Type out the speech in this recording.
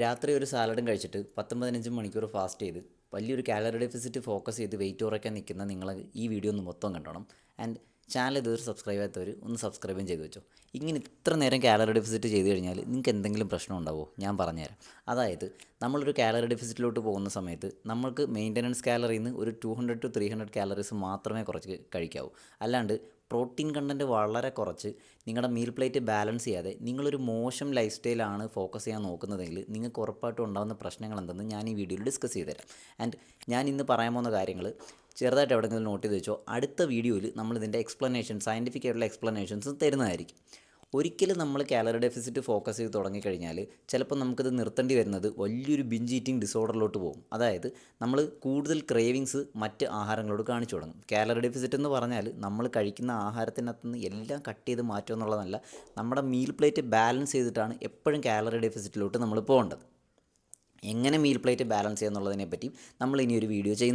രാത്രി ഒരു സാലഡും കഴിച്ചിട്ട് പത്തും പതിനഞ്ചും മണിക്കൂർ ഫാസ്റ്റ് ചെയ്ത് വലിയൊരു കാലറി ഡെഫിസിറ്റ് ഫോക്കസ് ചെയ്ത് വെയിറ്റ് കുറയ്ക്കാൻ നിൽക്കുന്ന നിങ്ങൾ ഈ വീഡിയോ ഒന്ന് മൊത്തം കണ്ടോണം. ആൻഡ് ചാനൽ ഇതുവരെ സബ്സ്ക്രൈബ് ചെയ്യാത്തവർ ഒന്ന് സബ്സ്ക്രൈബും ചെയ്ത് വെച്ചോ. ഇങ്ങനെ ഇത്ര നേരം കാലറി ഡെഫിസിറ്റ് ചെയ്ത് കഴിഞ്ഞാൽ നിങ്ങൾക്ക് എന്തെങ്കിലും പ്രശ്നം ഉണ്ടാവുമോ ഞാൻ പറഞ്ഞുതരാം. അതായത് നമ്മളൊരു കാലറി ഡെഫിസിറ്റിലോട്ട് പോകുന്ന സമയത്ത് നമ്മൾക്ക് മെയിന്റനൻസ് കാലറിയിൽ നിന്ന് ഒരു two hundred two three hundred calories മാത്രമേ കുറച്ച് കഴിക്കാവൂ. അല്ലാണ്ട് പ്രോട്ടീൻ കണ്ടന്റ് വളരെ കുറച്ച് നിങ്ങളുടെ മീൽ പ്ലേറ്റ് ബാലൻസ് ചെയ്യാതെ നിങ്ങളൊരു മോശം ലൈഫ് സ്റ്റൈലാണ് ഫോക്കസ് ചെയ്യാൻ നോക്കുന്നതെങ്കിൽ നിങ്ങൾക്ക് ഉറപ്പായിട്ടും ഉണ്ടാകുന്ന പ്രശ്നങ്ങൾ എന്തെന്ന് ഞാൻ ഈ വീഡിയോയിൽ ഡിസ്കസ് ചെയ്തുതരാം. ആൻഡ് ഞാൻ ഇന്ന് പറയാൻ പോകുന്ന കാര്യങ്ങൾ ചെറുതായിട്ട് എവിടെയെങ്കിലും നോട്ട് ചെയ്ത് വെച്ചോ. അടുത്ത വീഡിയോയിൽ നമ്മൾ ഇതിന്റെ എക്സ്പ്ലനേഷൻ സയന്റിഫിക് ആയിട്ടുള്ള എക്സ്പ്ലനേഷൻസ് തരുന്നതായിരിക്കും. ഒരിക്കലും നമ്മൾ കാലറി ഡെഫിസിറ്റ് ഫോക്കസ് ചെയ്ത് തുടങ്ങിക്കഴിഞ്ഞാൽ ചിലപ്പോൾ നമുക്കിത് നിർത്തേണ്ടി വരുന്നത് വലിയൊരു ബിഞ്ച് ഈറ്റിംഗ് ഡിസോർഡറിലോട്ട് പോകും. അതായത് നമ്മൾ കൂടുതൽ ക്രേവിങ്സ് മറ്റ് ആഹാരങ്ങളോട് കാണിച്ചു തുടങ്ങും. കാലറി ഡെഫിസിറ്റ് എന്ന് പറഞ്ഞാൽ നമ്മൾ കഴിക്കുന്ന ആഹാരത്തിനകത്ത് നിന്ന് എല്ലാം കട്ട് ചെയ്ത് മാറ്റുക എന്നുള്ളതല്ല നമ്മുടെ മീൽ പ്ലേറ്റ് ബാലൻസ് ചെയ്തിട്ടാണ് എപ്പോഴും കാലറി ഡെഫിസിറ്റിലോട്ട് നമ്മൾ പോകേണ്ടത്. എങ്ങനെ മീൽ പ്ലേറ്റ് ബാലൻസ് ചെയ്യുക എന്നുള്ളതിനെ പറ്റി നമ്മൾ ഇനി ഒരു വീഡിയോ ചെയ്യുന്നു